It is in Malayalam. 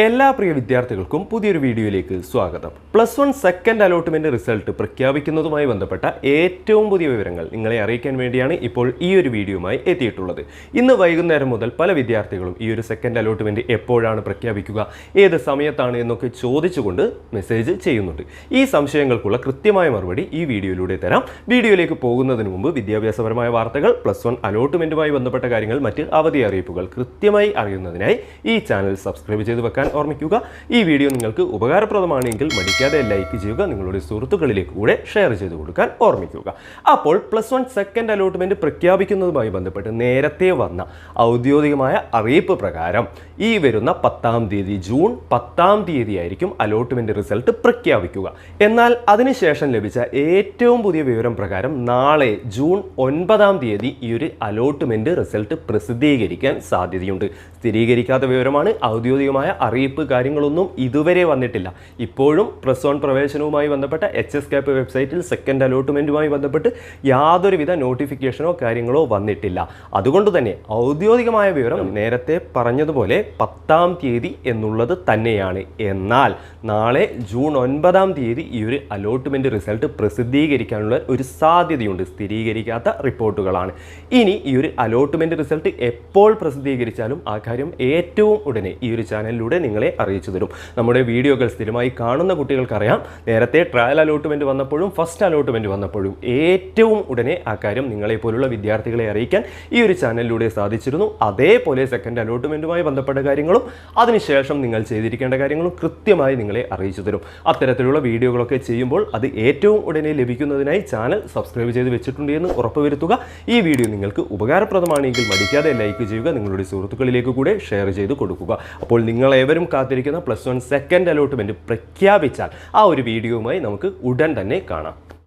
എല്ലാ പ്രിയ വിദ്യാർത്ഥികൾക്കും പുതിയൊരു വീഡിയോയിലേക്ക് സ്വാഗതം. Plus one second allotment result പ്രഖ്യാപിക്കുന്നതുമായി ബന്ധപ്പെട്ട ഏറ്റവും പുതിയ വിവരങ്ങൾ നിങ്ങളെ അറിയിക്കാൻ വേണ്ടിയാണ് ഇപ്പോൾ ഈ ഒരു വീഡിയോയുമായി എത്തിയിട്ടുള്ളത്. ഇന്ന് വൈകുന്നേരം മുതൽ പല വിദ്യാർത്ഥികളും ഈ ഒരു സെക്കൻഡ് അലോട്ട്മെന്റ് എപ്പോഴാണ് പ്രഖ്യാപിക്കുക ഏത് സമയത്താണ് എന്നൊക്കെ ചോദിച്ചുകൊണ്ട് മെസ്സേജ് ചെയ്യുന്നുണ്ട്. ഈ സംശയങ്ങൾക്കുള്ള കൃത്യമായ മറുപടി ഈ വീഡിയോയിലൂടെ തരാം. വീഡിയോയിലേക്ക് പോകുന്നതിന് മുമ്പ് വിദ്യാഭ്യാസപരമായ വാർത്തകൾ പ്ലസ് വൺ അലോട്ട്മെന്റുമായി ബന്ധപ്പെട്ട കാര്യങ്ങൾ മറ്റ് അവധി അറിയിപ്പുകൾ കൃത്യമായി അറിയുന്നതിനായി ഈ ചാനൽ സബ്സ്ക്രൈബ് ചെയ്ത് വെക്കാൻ ഓർമ്മിക്കുക. ഈ വീഡിയോ നിങ്ങൾക്ക് ഉപകാരപ്രദമാണെങ്കിൽ മടിക്കാതെ ലൈക്ക് ചെയ്യുക നിങ്ങളുടെ സുഹൃത്തുക്കളിലേക്ക് കൂടെ ഷെയർ ചെയ്ത് കൊടുക്കാൻ ഓർമ്മിക്കുക. അപ്പോൾ പ്ലസ് വൺ സെക്കൻഡ് അലോട്ട്മെന്റ് പ്രഖ്യാപിക്കുന്നതുമായി ബന്ധപ്പെട്ട് നേരത്തെ വന്ന ഔദ്യോഗികമായ അറിയിപ്പ് പ്രകാരം ഈ വരുന്ന പത്താം തീയതി ജൂൺ പത്താം തീയതി ആയിരിക്കും അലോട്ട്മെന്റ് റിസൾട്ട് പ്രഖ്യാപിക്കുക. എന്നാൽ അതിനുശേഷം ലഭിച്ച ഏറ്റവും പുതിയ വിവരം പ്രകാരം നാളെ ജൂൺ ഒൻപതാം തീയതി ഈ ഒരു അലോട്ട്മെന്റ് റിസൾട്ട് പ്രസിദ്ധീകരിക്കാൻ സാധ്യതയുണ്ട്. സ്ഥിരീകരിക്കാത്ത വിവരമാണ് ഔദ്യോഗികമായ അറിയിപ്പ് കാര്യങ്ങളൊന്നും ഇതുവരെ വന്നിട്ടില്ല. ഇപ്പോഴും പ്രസ് വൺ പ്രവേശനവുമായി ബന്ധപ്പെട്ട എച്ച് എസ് കാപ്പ് വെബ്സൈറ്റിൽ സെക്കൻഡ് അലോട്ട്മെന്റുമായി ബന്ധപ്പെട്ട് യാതൊരുവിധ നോട്ടിഫിക്കേഷനോ കാര്യങ്ങളോ വന്നിട്ടില്ല. അതുകൊണ്ട് തന്നെ ഔദ്യോഗികമായ വിവരം നേരത്തെ പറഞ്ഞതുപോലെ പത്താം തീയതി എന്നുള്ളത് തന്നെയാണ്. എന്നാൽ നാളെ ജൂൺ ഒൻപതാം തീയതി ഈ ഒരു അലോട്ട്മെന്റ് റിസൾട്ട് പ്രസിദ്ധീകരിക്കാനുള്ള ഒരു സാധ്യതയുണ്ട്. സ്ഥിരീകരിക്കാത്ത റിപ്പോർട്ടുകളാണ്. ഇനി ഈ ഒരു അലോട്ട്മെന്റ് റിസൾട്ട് എപ്പോൾ പ്രസിദ്ധീകരിച്ചാലും ആ കാര്യം ഏറ്റവും ഉടനെ ഈ ഒരു ചാനലിലൂടെ നിങ്ങളെ അറിയിച്ചു തരും. നമ്മുടെ വീഡിയോകൾ സ്ഥിരമായി കാണുന്ന കുട്ടികൾക്കറിയാം. നേരത്തെ ട്രയൽ അലോട്ട്മെന്റ് വന്നപ്പോഴും ഫസ്റ്റ് അലോട്ട്മെന്റ് വന്നപ്പോഴും ഏറ്റവും ഉടനെ ആ കാര്യം നിങ്ങളെ പോലുള്ള വിദ്യാർത്ഥികളെ അറിയിക്കാൻ ഈ ഒരു ചാനലിലൂടെ സാധിച്ചിരുന്നു. അതേപോലെ സെക്കൻഡ് അലോട്ട്മെന്റുമായി ബന്ധപ്പെട്ട കാര്യങ്ങളും അതിനുശേഷം നിങ്ങൾ ചെയ്തിരിക്കേണ്ട കാര്യങ്ങളും കൃത്യമായി നിങ്ങളെ അറിയിച്ചു തരും. അത്തരത്തിലുള്ള വീഡിയോകളൊക്കെ ചെയ്യുമ്പോൾ അത് ഏറ്റവും ഉടനെ ലഭിക്കുന്നതിനായി ചാനൽ സബ്സ്ക്രൈബ് ചെയ്ത് വെച്ചിട്ടുണ്ട് എന്ന് ഉറപ്പുവരുത്തുക. ഈ വീഡിയോ നിങ്ങൾക്ക് ഉപകാരപ്രദമാണെങ്കിൽ മടിക്കാതെ ലൈക്ക് ചെയ്യുക നിങ്ങളുടെ സുഹൃത്തുക്കളിലേക്ക് കൂടെ ഷെയർ ചെയ്ത് കൊടുക്കുക. അപ്പോൾ നിങ്ങളേവരും കാത്തിരിക്കുന്ന പ്ലസ് വൺ സെക്കൻഡ് അലോട്ട്മെന്റ് പ്രഖ്യാപിച്ചാൽ ആ ഒരു വീഡിയോയുമായി നമുക്ക് ഉടൻ തന്നെ കാണാം.